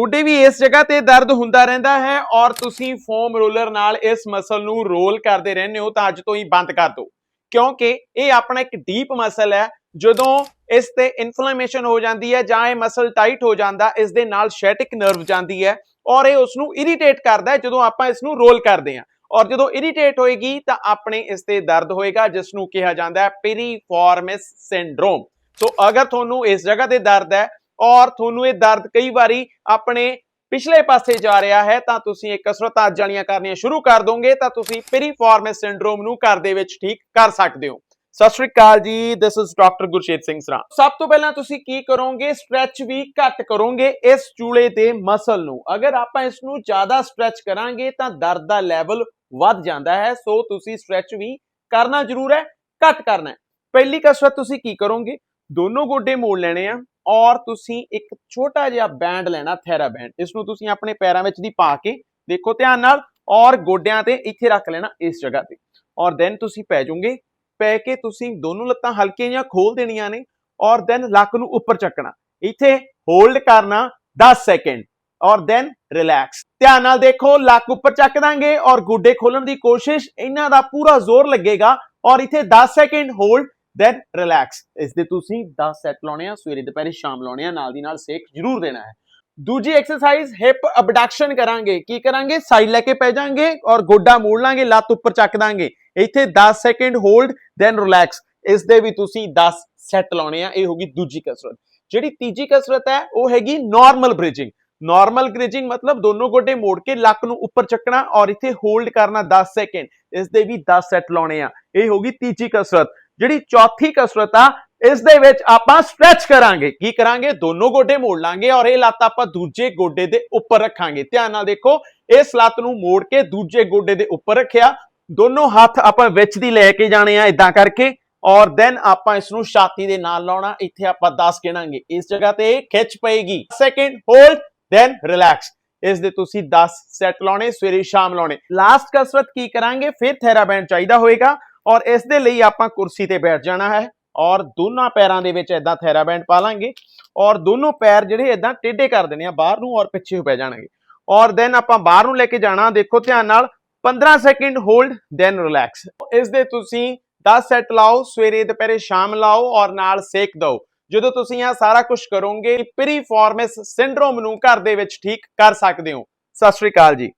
ਤੁਹਾਡੇ ਵੀ ਇਸ ਜਗ੍ਹਾ ਤੇ ਦਰਦ ਹੁੰਦਾ ਰਹਿੰਦਾ ਹੈ ਔਰ ਤੁਸੀਂ ਫੋਮ ਰੋਲਰ ਨਾਲ ਇਸ ਮਸਲ ਨੂੰ ਰੋਲ ਕਰਦੇ ਰਹਿੰਦੇ ਹੋ ਤਾਂ ਅੱਜ ਤੋਂ ਹੀ ਬੰਦ ਕਰ ਦਿਓ। ਕਿਉਂਕਿ ਇਹ ਆਪਣਾ ਇੱਕ ਡੀਪ ਮਸਲ ਹੈ, ਜਦੋਂ ਇਸ ਤੇ ਇਨਫਲੇਮੇਸ਼ਨ ਹੋ ਜਾਂਦੀ ਹੈ ਜਾਂ ਇਹ ਮਸਲ ਟਾਈਟ ਹੋ ਜਾਂਦਾ, ਇਸ ਦੇ ਨਾਲ ਸ਼ੈਟਿਕ ਨਰਵ ਜਾਂਦੀ ਹੈ ਔਰ ਇਹ ਉਸ ਨੂੰ ਇਰੀਟੇਟ ਕਰਦਾ ਹੈ ਜਦੋਂ ਆਪਾਂ ਇਸ ਨੂੰ ਰੋਲ ਕਰਦੇ ਹਾਂ। ਔਰ ਜਦੋਂ ਇਰੀਟੇਟ ਹੋਏਗੀ ਤਾਂ ਆਪਣੇ ਇਸ ਤੇ ਦਰਦ ਹੋਏਗਾ ਜਿਸ ਨੂੰ ਕਿਹਾ ਜਾਂਦਾ ਹੈ ਪੀਰੀਫਾਰਮਿਸ ਸਿੰਡਰੋਮ। ਸੋ ਅਗਰ ਤੁਹਾਨੂੰ ਇਸ ਜਗ੍ਹਾ ਤੇ ਦਰਦ ਹੈ ਔਰ ਤੁਹਾਨੂੰ ਇਹ ਦਰਦ ਕਈ ਵਾਰੀ ਆਪਣੇ ਪਿਛਲੇ ਪਾਸੇ ਜਾ ਰਿਹਾ ਹੈ, ਤਾਂ ਤੁਸੀਂ ਇਹ ਕਸਰਤਾਂ ਅੱਜ ਵਾਲੀਆਂ ਕਰਨੀਆਂ ਸ਼ੁਰੂ ਕਰ ਦੋਗੇ, ਤਾਂ ਤੁਸੀਂ ਪੀਰੀਫਾਰਮਿਸ ਸਿੰਡਰੋਮ ਨੂੰ ਘਰ ਦੇ ਵਿੱਚ ਠੀਕ ਕਰ ਸਕਦੇ ਹੋ। ਸਤਿ ਸ਼੍ਰੀ ਅਕਾਲ ਜੀ this is doctor Gurshet Singh Sra. ਸਭ ਤੋਂ ਪਹਿਲਾਂ ਤੁਸੀਂ ਕੀ ਕਰੋਗੇ ਸਟ੍ਰੈਚ ਵੀ ਘੱਟ ਕਰੋਗੇ ਇਸ ਚੂਲੇ ਦੇ ਮਸਲ ਨੂੰ। ਅਗਰ ਆਪਾਂ ਇਸ ਨੂੰ ਜ਼ਿਆਦਾ ਸਟ੍ਰੈਚ ਕਰਾਂਗੇ, ਤਾਂ ਦਰਦ ਦਾ ਲੈਵਲ ਵੱਧ ਜਾਂਦਾ ਹੈ, ਸੋ ਤੁਸੀਂ ਸਟ੍ਰੈਚ ਵੀ ਕਰਨਾ ਜ਼ਰੂਰ ਹੈ, ਘੱਟ ਕਰਨਾ ਹੈ। ਪਹਿਲੀ ਕਸਰਤ ਤੁਸੀਂ ਕੀ ਕਰੋਗੇ? ਦੋਨੋਂ ਗੋਡੇ ਮੋੜ ਲੈਣੇ ਆ। ਔਰ ਤੁਸੀਂ ਇੱਕ ਛੋਟਾ ਜਿਹਾ ਬੈਂਡ ਲੈਣਾ, ਥੈਰਾ ਬੈਂਡ ਇਸ ਨੂੰ ਤੁਸੀਂ ਆਪਣੇ ਪੈਰਾਂ ਵਿੱਚ ਦੀ ਪਾ ਕੇ ਦੇਖੋ ਧਿਆਨ ਨਾਲ, ਔਰ ਗੋਡਿਆਂ ਤੇ ਇੱਥੇ ਰੱਖ ਲੈਣਾ ਇਸ ਜਗ੍ਹਾ ਤੇ। ਔਰ ਦੈਨ ਤੁਸੀਂ ਪੈ ਜਾਓਗੇ, ਪੈ ਕੇ ਤੁਸੀਂ ਦੋਨੋਂ ਲੱਤਾਂ ਹਲਕੀਆਂ ਜਿਹੀਆਂ ਖੋਲ ਦੇਣੀਆਂ ਨੇ, ਔਰ ਦੈਨ ਲੱਕ ਨੂੰ ਉੱਪਰ ਚੱਕਣਾ। ਇੱਥੇ ਹੋਲਡ ਕਰਨਾ 10 ਸੈਕਿੰਡ ਔਰ ਦੈਨ ਰਿਲੈਕਸ ਧਿਆਨ ਨਾਲ ਦੇਖੋ, ਲੱਕ ਉੱਪਰ ਚੱਕ ਦਾਂਗੇ, ਔਰ ਗੋਡੇ ਖੋਲਣ ਦੀ ਕੋਸ਼ਿਸ਼, ਇਹਨਾਂ ਦਾ ਪੂਰਾ ਜ਼ੋਰ ਲੱਗੇਗਾ, ਔਰ ਇੱਥੇ 10 ਸੈਕਿੰਡ ਹੋਲਡ ਦੈਨ ਰਿਲੈਕਸ ਇਸ ਦੇ ਤੁਸੀਂ 10 ਸੈਟ ਲਾਉਣੇ ਆ, ਸਵੇਰੇ ਦੁਪਹਿਰੇ ਸ਼ਾਮ ਲਾਉਣੇ ਆ, ਨਾਲ ਦੀ ਨਾਲ ਸੇਕ ਜ਼ਰੂਰ ਦੇਣਾ ਹੈ। ਦੂਜੀ ਐਕਸਰਸਾਈਜ਼ ਹਿਪ ਅਬਡਕਸ਼ਨ ਕਰਾਂਗੇ। ਕੀ ਕਰਾਂਗੇ? ਸਾਈਡ ਲੈ ਕੇ ਪੈ ਜਾਾਂਗੇ ਔਰ ਗੋਡਾ ਮੋੜ ਲਾਂਗੇ, ਲੱਤ ਉੱਪਰ ਚੱਕ ਦਾਂਗੇ। ਇੱਥੇ 10 ਸੈਕਿੰਡ ਹੋਲਡ ਦੈਨ ਰਿਲੈਕਸ ਇਸ ਦੇ ਵੀ ਤੁਸੀਂ 10 ਸੈਟ ਲਾਉਣੇ ਆ, ਇਹ ਹੋਗੀ ਦੂਜੀ ਕਸਰਤ। ਜਿਹੜੀ ਤੀਜੀ ਕਸਰਤ ਹੈ, ਉਹ ਹੈਗੀ ਨਾਰਮਲ ਬ੍ਰਿਜਿੰਗ ਨਾਰਮਲ ਗ੍ਰਿਜਿੰਗ ਮਤਲਬ ਦੋਨੋਂ ਗੋਡੇ ਮੋੜ ਕੇ ਲੱਕ ਨੂੰ ਉੱਪਰ ਚੱਕਣਾ ਔਰ ਇੱਥੇ ਹੋਲਡ ਕਰਨਾ 10 ਸੈਕਿੰਡ ਇਸ ਦੇ ਵੀ 10 ਸੈਟ ਲਾਉਣੇ ਆ। ਇਹ ਹੋਗੀ ਤੀਜੀ ਕਸਰਤ। ਜਿਹੜੀ ਚੌਥੀ ਕਸਰਤ ਆ, ਇਸ ਦੇ ਵਿੱਚ ਆਪਾਂ ਸਟ੍ਰੈਚ ਕਰਾਂਗੇ। ਕੀ ਕਰਾਂਗੇ? ਦੋਨੋਂ ਗੋਡੇ ਮੋੜ ਲਾਂਗੇ ਔਰ ਇਹ ਲੱਤ ਆਪਾਂ ਦੂਜੇ ਗੋਡੇ ਦੇ ਉੱਪਰ ਰੱਖਾਂਗੇ। ਧਿਆਨ ਨਾਲ ਦੇਖੋ, ਇਸ ਲੱਤ ਨੂੰ ਮੋੜ ਕੇ ਦੂਜੇ ਗੋਡੇ ਦੇ ਉੱਪਰ ਰੱਖਿਆ। ਦੋਨੋਂ ਹੱਥ ਆਪਾਂ ਵਿੱਚ ਦੀ ਲੈ ਕੇ ਜਾਣੇ ਆ ਇਦਾਂ ਕਰਕੇ ਔਰ ਦੈਨ ਆਪਾਂ ਇਸ ਨੂੰ ਛਾਤੀ ਦੇ ਨਾਲ ਲਾਉਣਾ। ਇੱਥੇ ਆਪਾਂ 10 ਗਿਣਾਂਗੇ। ਇਸ ਜਗ੍ਹਾ ਤੇ ਖਿੱਚ ਪਏਗੀ। ਸੈਕਿੰਡ ਹੋਲਡ ਦੈਨ ਰਿਲੈਕਸ ਇਸ ਦੇ ਤੁਸੀਂ 10 ਸੈਟ ਲਾਉਣੇ, ਸਵੇਰੇ ਸ਼ਾਮ ਲਾਉਣੇ। ਲਾਸਟ ਕਸਰਤ ਕੀ ਕਰਾਂਗੇ? ਫਿਰ ਥੈਰਾਬੈਂਡ ਚਾਹੀਦਾ ਹੋਏਗਾ। ਔਰ ਇਸ ਦੇ ਲਈ ਆਪਾਂ ਕੁਰਸੀ ਤੇ ਬੈਠ ਜਾਣਾ ਹੈ ਔਰ ਦੋਨਾਂ ਪੈਰਾਂ ਦੇ ਵਿੱਚ ਇਦਾਂ ਥੈਰਾਬੈਂਡ ਪਾ ਲਾਂਗੇ ਔਰ ਦੋਨੋਂ ਪੈਰ ਜਿਹੜੇ ਇਦਾਂ ਟੇਢੇ ਕਰ ਦੇਣੇ ਆ ਬਾਹਰ ਨੂੰ ਔਰ ਪਿੱਛੇ ਹੋ ਪੈ ਜਾਣਗੇ। ਔਰ ਦੈਨ ਆਪਾਂ ਬਾਹਰ ਨੂੰ ਲੈ ਕੇ ਜਾਣਾ, ਦੇਖੋ ਧਿਆਨ ਨਾਲ 15 ਸੈਕਿੰਡ ਹੋਲਡ ਦੈਨ ਰਿਲੈਕਸ ਇਸ ਦੇ ਤੁਸੀਂ 10 ਸੈਟ ਲਾਓ, ਸਵੇਰੇ, ਦੁਪਹਿਰੇ ਸ਼ਾਮ ਲਾਓ ਔਰ ਨਾਲ ਸੇਕ ਦਿਓ। ਜਦੋਂ ਤੁਸੀਂ ਇਹ ਸਾਰਾ ਕੁਝ ਕਰੋਗੇ ਪੀਰੀਫਾਰਮਿਸ ਸਿੰਡਰੋਮ ਨੂੰ ਘਰ ਦੇ ਵਿੱਚ ਠੀਕ ਕਰ ਸਕਦੇ ਹੋ। ਸਤਿ ਸ਼੍ਰੀ ਅਕਾਲ ਜੀ।